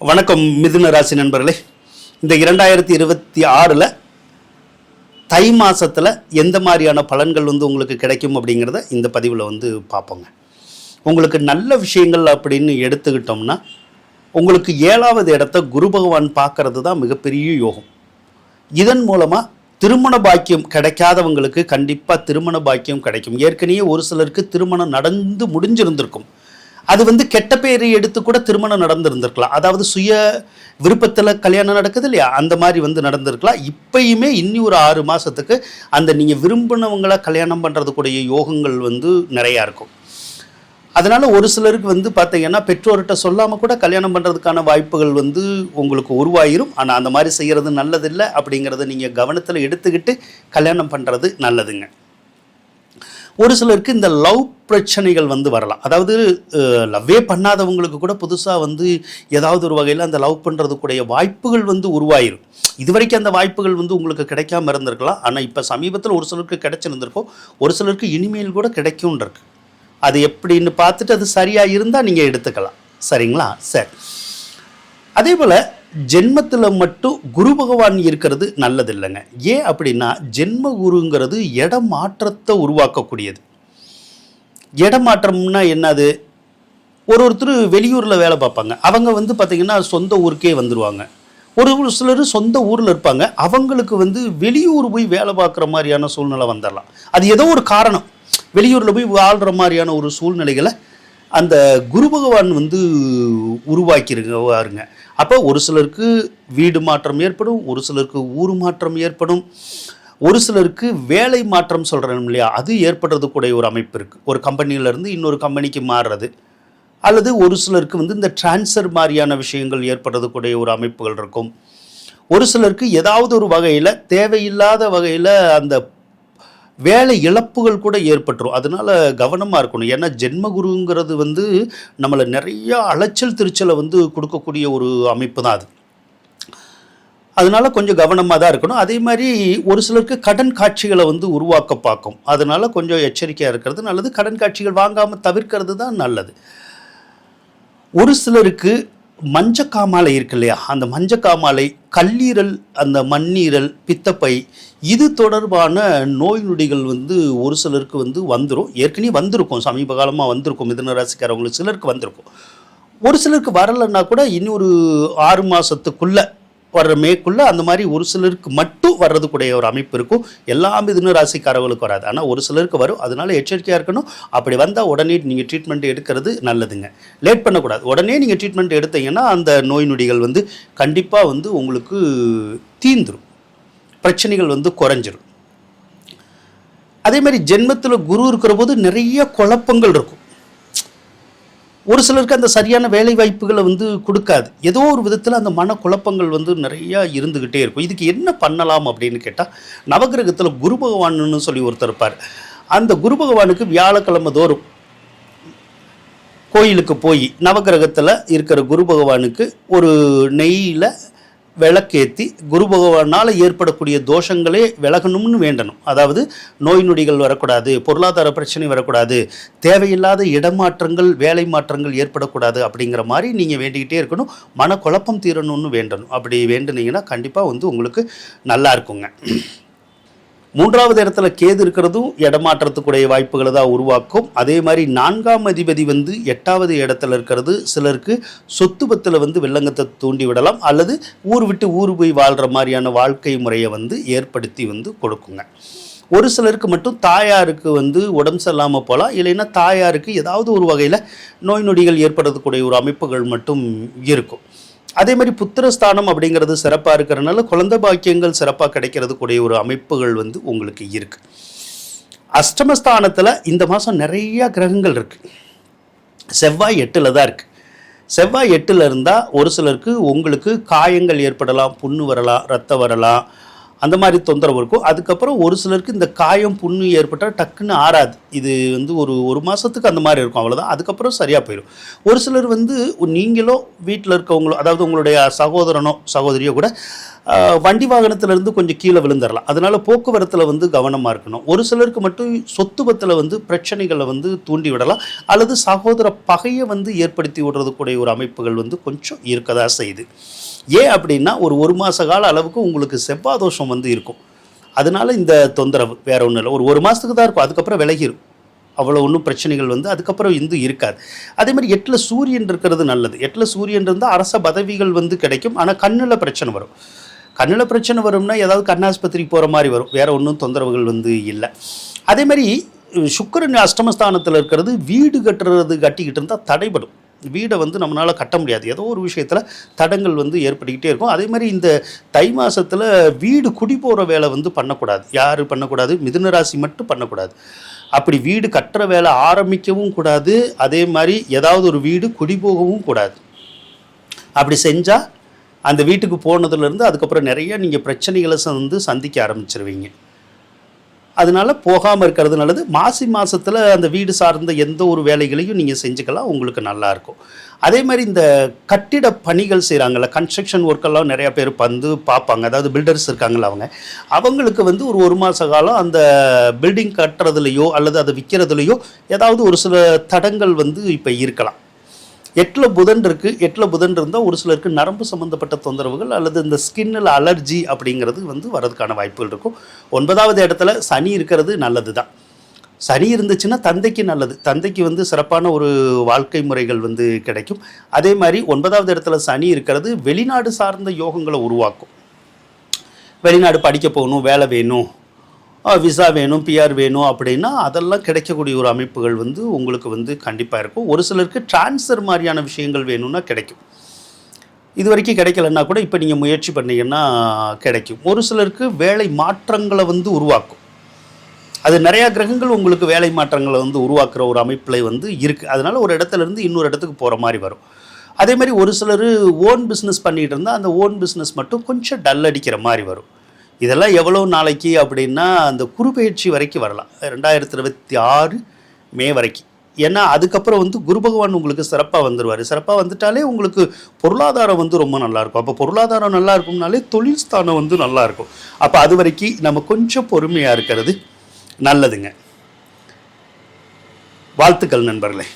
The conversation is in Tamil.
வணக்கம் மிதுன ராசி நண்பர்களே. இந்த இரண்டாயிரத்தி இருபத்தி ஆறில் தை மாதத்தில் எந்த மாதிரியான பலன்கள் வந்து உங்களுக்கு கிடைக்கும் அப்படிங்கிறத இந்த பதிவில் வந்து பார்ப்போங்க. உங்களுக்கு நல்ல விஷயங்கள் அப்படின்னு எடுத்துக்கிட்டோம்னா உங்களுக்கு ஏழாவது இடத்த குரு பகவான் பார்க்கறது தான் மிகப்பெரிய யோகம். இதன் மூலமாக திருமண பாக்கியம் கிடைக்காதவங்களுக்கு கண்டிப்பாக திருமண பாக்கியம் கிடைக்கும். ஏற்கனவே ஒரு சிலருக்கு திருமணம் நடந்து முடிஞ்சிருந்திருக்கும். அது வந்து கெட்ட பேரை எடுத்து கூட திருமணம் நடந்திருந்திருக்கலாம். அதாவது சுய விருப்பத்தில் கல்யாணம் நடக்குது இல்லையா? அந்த மாதிரி வந்து நடந்திருக்கலாம். இப்பயுமே இன்னி ஒரு ஆறு மாதத்துக்கு அந்த நீங்கள் விரும்பினவங்களை கல்யாணம் பண்ணுறதுக்குடைய யோகங்கள் வந்து நிறையா இருக்கும். அதனால் ஒரு சிலருக்கு வந்து பார்த்தீங்கன்னா பெற்றோர்கிட்ட சொல்லாமல் கூட கல்யாணம் பண்ணுறதுக்கான வாய்ப்புகள் வந்து உங்களுக்கு உருவாயிரும். ஆனால் அந்த மாதிரி செய்கிறது நல்லதில்லை அப்படிங்கிறத நீங்கள் கவனத்தில் எடுத்துக்கிட்டு கல்யாணம் பண்ணுறது நல்லதுங்க. ஒரு சிலருக்கு இந்த லவ் பிரச்சனைகள் வந்து வரலாம். அதாவது லவ்வே பண்ணாதவங்களுக்கு கூட புதுசாக வந்து ஏதாவது ஒரு வகையில் அந்த லவ் பண்ணுறதுக்குடைய வாய்ப்புகள் வந்து உருவாயிரும். இது வரைக்கும் அந்த வாய்ப்புகள் வந்து உங்களுக்கு கிடைக்காம இருந்திருக்கலாம். ஆனால் இப்போ சமீபத்தில் ஒரு சிலருக்கு கிடைச்சிருந்திருக்கும் ஒரு சிலருக்கு இனிமேல் கூட கிடைக்கும்ன்றிருக்கு அது எப்படின்னு பார்த்துட்டு அது சரியாக இருந்தால் நீங்கள் எடுத்துக்கலாம். சரிங்களா? சரி. அதே போல் ஜென்மத்தில் மட்டும் குரு பகவான் இருக்கிறது நல்லது இல்லைங்க ஏன் அப்படின்னா ஜென்ம குருங்கிறது இடமாற்றத்தை உருவாக்கக்கூடியது. இடமாற்றம்னா என்னது? ஒரு ஒருத்தர் வெளியூரில் வேலை பார்ப்பாங்க. அவங்க வந்து பார்த்திங்கன்னா சொந்த ஊருக்கே வந்துடுவாங்க ஒரு ஒரு சிலர் சொந்த ஊரில் இருப்பாங்க. அவங்களுக்கு வந்து வெளியூர் போய் வேலை பார்க்குற மாதிரியான சூழ்நிலை வந்துடலாம் அது ஏதோ ஒரு காரணம். வெளியூரில் போய் வாழ்கிற மாதிரியான ஒரு சூழ்நிலைகளை அந்த குரு பகவான் வந்து உருவாக்கிருவாருங்க அப்போ ஒரு சிலருக்கு வீடு மாற்றம் ஏற்படும் ஒரு சிலருக்கு ஊர் மாற்றம் ஏற்படும். ஒரு சிலருக்கு வேலை மாற்றம் சொல்கிறேன் இல்லையா? அது ஏற்படுறதுக்குடைய ஒரு அமைப்பு இருக்குது ஒரு கம்பெனியிலேருந்து இன்னொரு கம்பெனிக்கு மாறுறது. அல்லது ஒரு சிலருக்கு வந்து இந்த டிரான்ஸ்ஃபர் மாதிரியான விஷயங்கள் ஏற்படுறதுக்குடைய ஒரு அமைப்புகள் இருக்கும். ஒரு சிலருக்கு ஏதாவது ஒரு வகையில் தேவையில்லாத வகையில் அந்த வேலை இழப்புகள் கூட ஏற்பட்டுரும். அதனால் கவனமாக இருக்கணும். ஏன்னா ஜென்மகுருங்கிறது வந்து நம்மளை நிறைய அலைச்சல் திருச்சலை வந்து கொடுக்கக்கூடிய ஒரு அமைப்பு தான் அது. அதனால் கொஞ்சம் கவனமாக தான் இருக்கணும். அதே மாதிரி ஒரு சிலருக்கு கடன் காட்சிகளை வந்து உருவாக்க பார்க்கும். அதனால் கொஞ்சம் எச்சரிக்கையாக இருக்கிறது நல்லது. கடன் காட்சிகள் வாங்காமல் தவிர்க்கிறது தான் நல்லது. ஒரு சிலருக்கு மஞ்சக்காமாலை இருக்கு இல்லையா? அந்த மஞ்சக்காமாலை கல்லீரல் அந்த மண்ணீரல் பித்தப்பை இது தொடர்பான நோய் நொடிகள் வந்து ஒரு சிலருக்கு வந்து வந்துடும் ஏற்கனவே வந்திருக்கும். சமீப காலமாக வந்திருக்கும். மிதன ராசிக்காரவங்களுக்கு சிலருக்கு வந்திருக்கும். ஒரு சிலருக்கு வரலைன்னா கூட இன்னொரு ஆறு மாதத்துக்குள்ளே வர்ற மேற்குள்ளே அந்த மாதிரி ஒரு சிலருக்கு மட்டும் வர்றதுக்குடைய ஒரு அமைப்பு இருக்கும். எல்லா மிதுன ராசிக்காரர்களுக்கு வராது. ஆனால் ஒரு சிலருக்கு வரும். அதனால எச்சரிக்கையாக இருக்கணும். அப்படி வந்தால் உடனே நீங்கள் ட்ரீட்மெண்ட் எடுக்கிறது நல்லதுங்க. லேட் பண்ணக்கூடாது. உடனே நீங்கள் ட்ரீட்மெண்ட் எடுத்தீங்கன்னா அந்த நோய் நொடிகள் வந்து கண்டிப்பாக வந்து உங்களுக்கு தீந்துடும் பிரச்சனைகள் வந்து குறைஞ்சிரும். அதே மாதிரி ஜென்மத்தில் குரு இருக்கிற போது நிறைய குழப்பங்கள் இருக்கும். ஒரு சிலருக்கு அந்த சரியான வேலை வாய்ப்புகளை வந்து கொடுக்காது. ஏதோ ஒரு விதத்தில் அந்த மன குழப்பங்கள் வந்து நிறையா இருந்துக்கிட்டே இருக்கும். இதுக்கு என்ன பண்ணலாம் அப்படின்னு கேட்டால் நவகிரகத்தில் குரு பகவான்னு சொல்லி ஒருத்தர் இருப்பார். அந்த குரு பகவானுக்கு வியாழக்கிழமை தோறும் கோயிலுக்கு போய் நவகிரகத்தில் இருக்கிற குரு பகவானுக்கு ஒரு நெய்யில் விளக்கேற்றி குரு பகவானால் ஏற்படக்கூடிய தோஷங்களே விலகணும்னு வேண்டணும். அதாவது நோய் நொடிகள் வரக்கூடாது பொருளாதார பிரச்சனை வரக்கூடாது தேவையில்லாத இடமாற்றங்கள் வேலை மாற்றங்கள் ஏற்படக்கூடாது அப்படிங்கிற மாதிரி நீங்கள் வேண்டிக்கிட்டே இருக்கணும். மனக்குழப்பம் தீரணும்னு வேண்டணும். அப்படி வேண்டுனீங்கன்னா கண்டிப்பாக வந்து உங்களுக்கு நல்லா இருக்குங்க. மூன்றாவது இடத்துல கேது இருக்கிறதும் இடமாற்றத்துக்குடைய வாய்ப்புகளை தான் உருவாக்கும். அதே மாதிரி நான்காம் அதிபதி வந்து எட்டாவது இடத்துல இருக்கிறது. சிலருக்கு சொத்து பத்தில் வந்து வில்லங்கத்தை தூண்டி விடலாம். அல்லது ஊர் விட்டு ஊர் போய் வாழ்கிற மாதிரியான வாழ்க்கை முறையை வந்து ஏற்படுத்தி வந்து கொடுக்குங்க. ஒரு சிலருக்கு மட்டும் தாயாருக்கு வந்து உடம்பு சரியில்லாமல் போகலாம். இல்லைன்னா தாயாருக்கு ஏதாவது ஒரு வகையில் நோய் நொடிகள் ஏற்படுறதுக்கூடிய ஒரு அமைப்புகள் மட்டும் இருக்கும். அதே மாதிரி புத்திரஸ்தானம் அப்படிங்கிறது சிறப்பாக இருக்கிறனால குழந்தை பாக்கியங்கள் சிறப்பாக கிடைக்கிறது கூடிய ஒரு அமைப்புகள் வந்து உங்களுக்கு இருக்கு. அஷ்டமஸ்தானத்தில் இந்த மாதம் நிறைய கிரகங்கள் இருக்கு. செவ்வாய் எட்டில் தான் இருக்கு. செவ்வாய் எட்டில் இருந்தால் ஒரு சிலருக்கு உங்களுக்கு காயங்கள் ஏற்படலாம் புண்ணு வரலாம் ரத்தம் வரலாம் அந்த மாதிரி தொந்தரவு இருக்கும். அதுக்கப்புறம் ஒரு சிலருக்கு இந்த காயம் புண்ணு ஏற்பட்டால் டக்குன்னு ஆறாது. இது வந்து ஒரு ஒரு மாதத்துக்கு அந்த மாதிரி இருக்கும் அவ்வளோதான் அதுக்கப்புறம் சரியாக போயிடும். ஒரு சிலர் வந்து நீங்களோ வீட்டில் இருக்கவங்களோ அதாவது உங்களுடைய சகோதரனோ சகோதரியோ கூட வண்டி வாகனத்திலேருந்து கொஞ்சம் கீழே விழுந்துடலாம் அதனால் போக்குவரத்தில் வந்து கவனமாக இருக்கணும். ஒரு சிலருக்கு மட்டும் சொத்துவத்தில் வந்து பிரச்சனைகளை வந்து தூண்டி விடலாம். அல்லது சகோதர பகையை வந்து ஏற்படுத்தி விடுறதுக்கூடிய ஒரு அமைப்புகள் வந்து கொஞ்சம் இருக்கதா செய்யுது. ஏன் அப்படின்னா ஒரு ஒரு மாத கால அளவுக்கு உங்களுக்கு செவ்வாய் தோஷம் வந்து இருக்கும். அதனால இந்த தொந்தரவு வேற ஒன்றும் இல்லை. ஒரு ஒரு மாதத்துக்கு தான் இருக்கும். அதுக்கப்புறம் விலகிடும் அவ்வளோ ஒன்றும் பிரச்சனைகள் வந்து அதுக்கப்புறம் இந்து இருக்காது. அதே மாதிரி எட்டில் சூரியன் இருக்கிறது நல்லது. எட்டில் சூரியன் இருந்தால் அரச பதவிகள் வந்து கிடைக்கும். ஆனால் கண்ணில் பிரச்சனை வரும். கண்ணில் பிரச்சனை வரும்னா ஏதாவது கண்ணாஸ்பத்திரிக்கு போகிற மாதிரி வரும். வேற ஒன்றும் தொந்தரவுகள் வந்து இல்லை. அதே மாதிரி சுக்கரன் அஷ்டமஸ்தானத்தில் இருக்கிறது வீடு கட்டுறது கட்டிக்கிட்டு இருந்தால் தடைபடும். வீடை வந்து நம்மளால் கட்ட முடியாது. ஏதோ ஒரு விஷயத்தில் தடங்கள் வந்து ஏற்பட்டுக்கிட்டே இருக்கும். அதே மாதிரி இந்த தை மாதத்தில் வீடு குடி போகிற வேலை வந்து பண்ணக்கூடாது. யார் பண்ணக்கூடாது? மிதுன ராசி மட்டும் பண்ணக்கூடாது. அப்படி வீடு கட்டுற வேலை ஆரம்பிக்கவும் கூடாது. அதே மாதிரி ஏதாவது ஒரு வீடு குடி போகவும் கூடாது. அப்படி செஞ்சால் அந்த வீட்டுக்கு போனதுலேருந்து அதுக்கப்புறம் நிறைய நீங்கள் பிரச்சனைகளை வந்து சந்திக்க ஆரம்பிச்சிருவீங்க. அதனால போகாமல் இருக்கிறது நல்லது. மாசி மாதத்தில் அந்த வீடு சார்ந்த எந்த ஒரு வேலைகளையும் நீங்கள் செஞ்சுக்கலாம் உங்களுக்கு நல்லாயிருக்கும் அதே மாதிரி இந்த கட்டிட பணிகள் செய்கிறாங்கல்ல கன்ஸ்ட்ரக்ஷன் ஒர்க்கெல்லாம் நிறையா பேர் வந்து பார்ப்பாங்க. அதாவது பில்டர்ஸ் இருக்காங்களா அவங்க. அவங்களுக்கு வந்து ஒரு ஒரு மாத காலம் அந்த பில்டிங் கட்டுறதுலையோ அல்லது அதை விற்கிறதுலையோ ஏதாவது ஒரு சில தடங்கள் வந்து இப்போ இருக்கலாம். எட்டில் புதன் இருக்குது எட்டில் புதன் இருந்தால் ஒரு சிலருக்கு நரம்பு சம்மந்தப்பட்ட தொந்தரவுகள் அல்லது இந்த ஸ்கின்னில் அலர்ஜி அப்படிங்கிறது வந்து வரதுக்கான வாய்ப்புகள் இருக்கும். ஒன்பதாவது இடத்துல சனி இருக்கிறது நல்லது தான் சனி இருந்துச்சுன்னா தந்தைக்கு நல்லது. தந்தைக்கு வந்து சிறப்பான ஒரு வாழ்க்கை முறைகள் வந்து கிடைக்கும். அதே மாதிரி ஒன்பதாவது இடத்துல சனி இருக்கிறது வெளிநாடு சார்ந்த யோகங்களை உருவாக்கும். வெளிநாடு படிக்க போகணும் வேலை வேணும் விசா வேணும் பிஆர் வேணும் அப்படின்னா அதெல்லாம் கிடைக்கக்கூடிய ஒரு அமைப்புகள் வந்து உங்களுக்கு வந்து கண்டிப்பாக இருக்கும். ஒரு சிலருக்கு ட்ரான்ஸ்ஃபர் மாதிரியான விஷயங்கள் வேணும்னா கிடைக்கும். இது வரைக்கும் கிடைக்கலன்னா கூட இப்போ நீங்கள் முயற்சி பண்ணீங்கன்னா கிடைக்கும். ஒரு சிலருக்கு வேலை மாற்றங்களை வந்து உருவாக்கும். அது நிறையா கிரகங்கள் உங்களுக்கு வேலை மாற்றங்களை வந்து உருவாக்குற ஒரு அமைப்பில் வந்து இருக்குது அதனால் ஒரு இடத்துல இருந்து இன்னொரு இடத்துக்கு போகிற மாதிரி வரும். அதே மாதிரி ஒரு சிலர் ஓன் பிஸ்னஸ் பண்ணிகிட்டு இருந்தால் அந்த ஓன் பிஸ்னஸ் மட்டும் கொஞ்சம் டல் அடிக்கிற மாதிரி வரும். இதெல்லாம் எவ்வளோ நாளைக்கு அப்படின்னா அந்த குருபெயர்ச்சி வரைக்கும் வரலாம். ரெண்டாயிரத்தி இருபத்தி ஆறு மே வரைக்கும். ஏன்னா அதுக்கப்புறம் வந்து குரு பகவான் உங்களுக்கு சிறப்பாக வந்துடுவார் சிறப்பாக வந்துட்டாலே உங்களுக்கு பொருளாதாரம் வந்து ரொம்ப நல்லாயிருக்கும். அப்போ பொருளாதாரம் நல்லா இருக்கும்னாலே தொழில் ஸ்தானம் வந்து நல்லாயிருக்கும். அப்போ அது வரைக்கும் நம்ம கொஞ்சம் பொறுமையாக இருக்கிறது நல்லதுங்க. வாழ்த்துக்கள் நண்பர்களே.